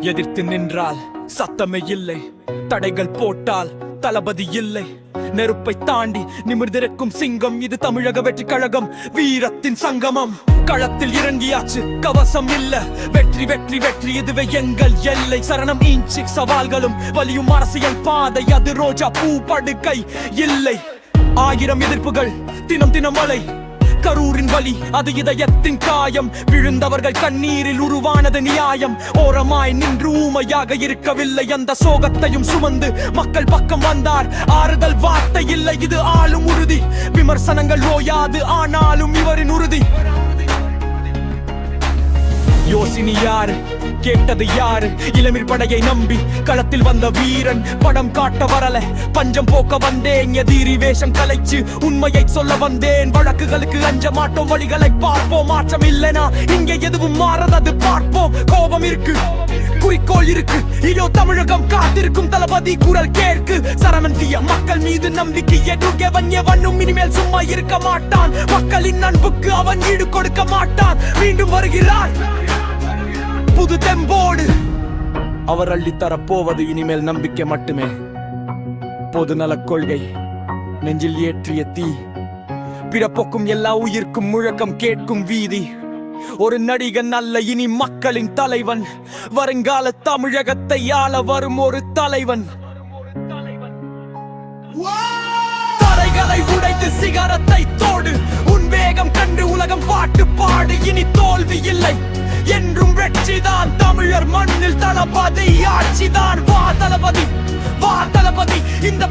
எதிர்த்து நின்றால் சத்தமே இல்லை. தடைகள் போட்டால் தளபதி இல்லை. நெருப்பை தாண்டி நிமிர்ந்திருக்கும் சிங்கம் இது தமிழக வெற்றி கழகம் வீரத்தின் சங்கமம். களத்தில் இறங்கியாச்சு கவசம் இல்ல. வெற்றி வெற்றி வெற்றி இதுவே எங்கள் எல்லை. சரணம் இன்ச்சி சவால்களும் வலியும் அரசியல் பாதை. அது ரோஜா பூ படுக்கை இல்லை. ஆயிரம் எதிர்ப்புகள் தினம் தினம் மழை. கரூரின் வலி அது இதயத்தின் காயம். விழுந்தவர்கள் கண்ணீரில் உருவானது நியாயம். ஓரமாய் நின்று ஊமையாக இருக்கவில்லை அந்த சோகத்தையும் சுமந்து மக்கள் பக்கம் வந்தார். ஆறுதல் வார்த்தை இல்லை இது ஆளும் உறுதி. விமர்சனங்கள் ஓயாது ஆனாலும் இவரின் உறுதி. யோசினி யாரு? கேட்டது யாரு? இளமிர் படையை நம்பி களத்தில் வந்த வீரன் படம் காட்ட வரல. பஞ்சம் போக்க வந்தேன் எதிரி வேஷம் கலைச்சு உண்மையை சொல்ல வந்தேன். வழக்குகளுக்கு அஞ்ச மாட்டோம் வழிகளை பார்ப்போம். மாற்றம் இல்லைனா இங்கே எதுவும் மாறதது பார்ப்போம். கோபம் இருக்கு குறிக்கோள் இருக்கு. இதோ தமிழகம் காத்திருக்கும் தளபதி குரல் கேட்கு. சரவந்திய மக்கள் மீது நம்பிக்கை எதுகவன் எவனும் இனிமேல் சும்மா இருக்க மாட்டான். மக்களின் அன்புக்கு அவன் ஈடு கொடுக்க மாட்டான். மீண்டும் வருகிறான் புது தெம்போடு. அவர் அள்ளித்தரப் போவது இனிமேல் நம்பிக்கை மட்டுமே. பொது நலக் கொள்கை நெஞ்சில் ஏற்றிய தீ. பிறப்போக்கும் எல்லா உயிர்க்கும் முழக்கம் கேட்கும் வீதி. ஒரு நடிகன் அல்ல இனி மக்களின் தலைவன். வருங்கால தமிழகத்தை ஆள வரும் ஒரு தலைவன். தடைகளை உடைத்து சிகரத்தை தோடு. உன் வேகம் கண்டு உலகம் பாட்டு பாடு இனி தோல்வி இல்லை. என்றும் வெற்றிதான். தமிழர் மண்ணில் தளபதி ஆட்சிதான். வா தளபதி வா தளபதி. இந்த